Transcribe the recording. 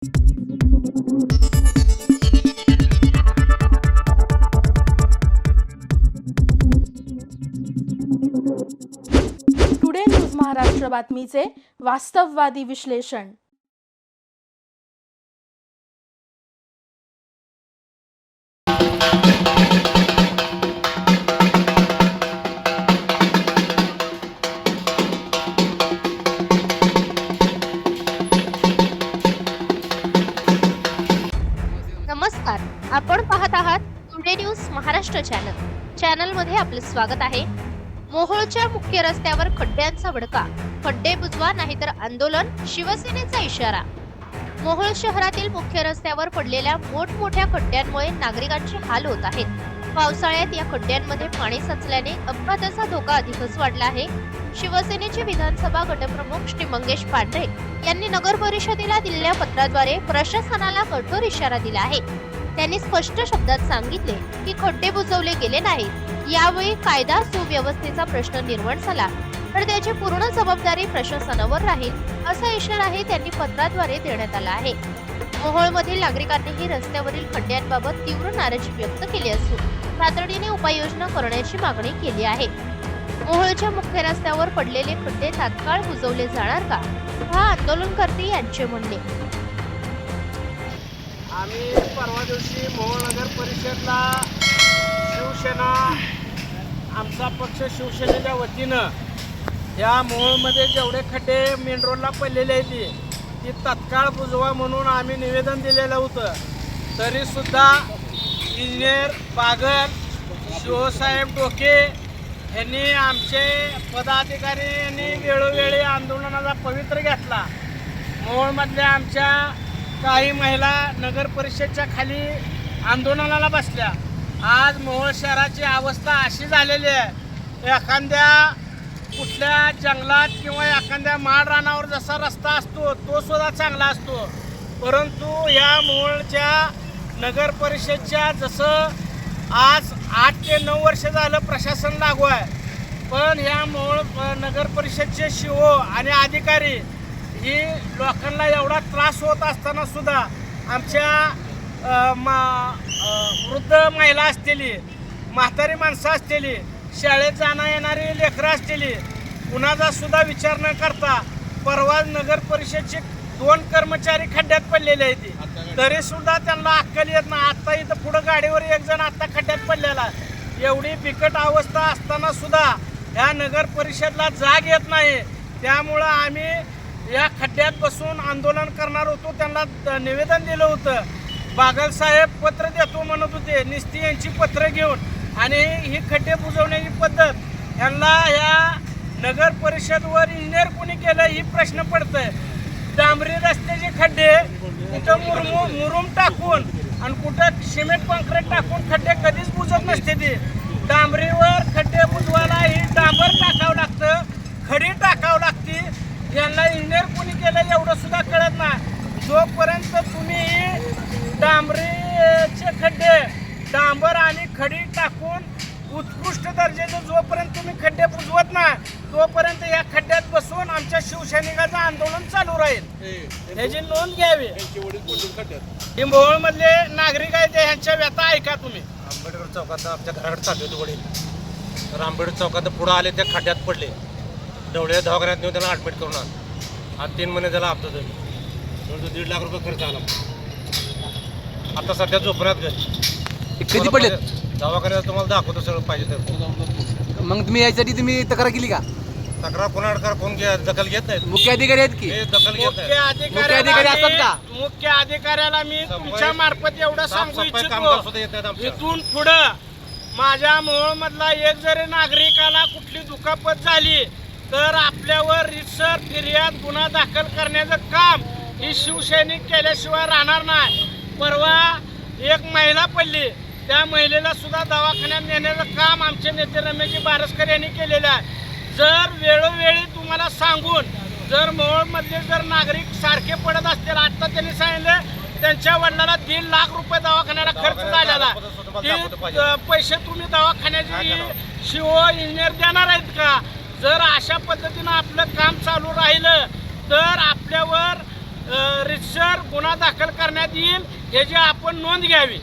Today news Maharashtra बातमीचे वास्तववादी विश्लेषण. आपण पाहत आहात टुडे न्यूज महाराष्ट्र चॅनल. चॅनलमध्ये आपले स्वागत आहे. मोहोळच्या मुख्य रस्त्यावर खड्ड्यांचा भडका खड्डे बुजवा नाहीतर आंदोलन शिवसेनेचा इशारा. मोहोळ शहरातील मुख्य रस्त्यावर पडलेल्या मोठमोठ्या खड्ड्यांमुळे नागरिकांचे हाल होत आहेत. पावसाळ्यात या खड्ड्यांमध्ये पाणी साचल्याने अपघाताचा धोका अधिकच वाढला आहे. शिवसेनेचे विधानसभा गटप्रमुख श्री मंगेश पांढरे यांनी नगर परिषदेला दिलेल्या पत्राद्वारे प्रशासनाला कठोर इशारा दिला आहे. त्यांनी स्पष्ट शब्दात सांगितले की खड्डे बुजवले गेले नाहीत. यावेळी कायदा सुव्यवस्थेचा प्रश्न निर्माण झाला. तर त्याची पूर्ण जबाबदारी प्रशासनावर राहील असा इशाराही त्यांनी पत्राद्वारे देण्यात आला आहे. मोहोळमधील नागरिकांनीही रस्त्यावरील खड्ड्यांबाबत तीव्र नाराजी व्यक्त केली असून तातडीने उपाययोजना करण्याची मागणी केली आहे. मोहोळच्या मुख्य रस्त्यावर पडलेले खड्डे तात्काळ बुजवले जाणार का? हा आंदोलनकर्ते यांचे म्हणणे. आम्ही परवा दिवशी मोहनगर परिषदला शिवसेना आमचा पक्ष शिवसेनेच्या वतीनं या मोहोळमध्ये जेवढे खड्डे मेन रोडला पडलेले आहेत ती तत्काळ बुजवा म्हणून आम्ही निवेदन दिलेलं होतं. तरीसुद्धा इंजिनियर बागर शिवसाहेब डोके यांनी आमचे पदाधिकारी यांनी वेळोवेळी आंदोलनाचा पवित्र घेतला. मोहोळमधल्या आमच्या काही महिला नगर परिषदच्या खाली आंदोलनाला बसल्या. आज मोहोळ शहराची अवस्था अशी झालेली आहे एखाद्या कुठल्या जंगलात किंवा एखाद्या माळ रानावर जसा रस्ता असतो तो सुद्धा चांगला असतो. परंतु या मोहोळच्या नगर परिषदच्या जसं आज आठ ते नऊ वर्ष झालं प्रशासन लागू आहे पण ह्या मोहोळ नगर परिषदचे शिओ आणि अधिकारी ही लोकांना एवढा त्रास होत असताना सुद्धा आमच्या मा वृद्ध महिला असलेली म्हातारी माणसं असलेली शाळेत जाणं येणारी लेकरं असलेली कुणाचा सुद्धा विचार न करता परवा नगर परिषदचे दोन कर्मचारी खड्ड्यात पडलेले आहेत. तरी सुद्धा त्यांना अक्कल येत नाही. आता इथं पुढं गाडीवर एक जण आता खड्ड्यात पडलेला एवढी बिकट अवस्था असताना सुद्धा ह्या नगर परिषदला जाग येत नाही. त्यामुळं आम्ही या खड्ड्यात बसून आंदोलन करणार होतो त्यांना द- निवेदन दिलं होतं. बागलसाहेब पत्र देतो म्हणत होते निस्ती यांची पत्र घेऊन. आणि ही खड्डे बुजवण्याची पद्धत यांना या नगर परिषदवर इंजिनियर कोणी केलं ही प्रश्न पडतंय. डांबरी रस्त्याचे खड्डे कुठं मुरमू मुरुम टाकून आणि कुठं सिमेंट कॉन्क्रीट टाकून खड्डे कधीच बुजत नसते ते. डांबरी खड्डे बुजवायला ही डांबर टाकावं लागतं खडी टाकावं लागते यांना इंजिनियर कोणी केलं एवढं सुद्धा कळत नाही जोपर्यंत तुम्ही डांबरीचे खड्डे डांबर आणि खडी टाकून उत्कृष्ट दर्जाचे जोपर्यंत तुम्ही खड्डे बुजवत नाही तोपर्यंत या खड्ड्यात बसून आमच्या शिवसैनिकाचं आंदोलन चालू राहील. याची नोंद घ्यावी. हे मोहोळमधले नागरिक आहेत ते ह्यांच्या व्यथा ऐका तुम्ही. आंबेडकर चौकात आमच्या घराकडे चालले होते वडील. तर आंबेडकर चौकात पुढं आले त्या खड्ड्यात पडले. डवळे दवाखान्यात नेऊन त्याला ॲडमिट करून आण आज तीन महिने त्याला हप्ता दीड लाख रुपये खर्च आला. आता सध्या झोपण्यात घरी. कधी पडले दवाखान्यात तुम्हाला दाखवतो सगळं पाहिजे तर. मग तुम्ही यासाठी तुम्ही तक्रार केली का? तक्रार कोणाकडे कोण दखल घेत नाहीत. मुख्य अधिकारी आहेत की? हे दखल घेत मुख्य अधिकारी अधिकाऱ्याला असतात का? मी- मुख्य अधिकाऱ्याला मी तुमच्या मार्फत एवढं सांगू इच्छितो. इथून पुढं माझ्या मोहोळमधला एक जरी नागरिकाला कुठली दुखापत झाली तर आपल्यावर रितसर फिर्याद गुन्हा दाखल करण्याचं काम ही शिवसैनिक केल्याशिवाय राहणार नाही. परवा एक महिला पडली. त्या महिलेला सुद्धा दवाखान्यात नेण्याचं काम आमचे नेते रमेशजी बारसकर यांनी केलेलं आहे. जर वेळोवेळी तुम्हाला सांगून जर मोहोळमधले जर नागरिक सारखे पडत असतील आता त्यांनी सांगितलं त्यांच्या वडिलाला दीड लाख रुपये दवाखान्याला खर्च झालेला ते पैसे तुम्ही दवाखान्याची शिओ इंजिनियर देणार आहेत का? जर अशा पद्धतीनं आपलं काम चालू राहिलं तर आपल्यावर रितसर गुन्हा दाखल करण्यात येईल. याची आपण नोंद घ्यावी.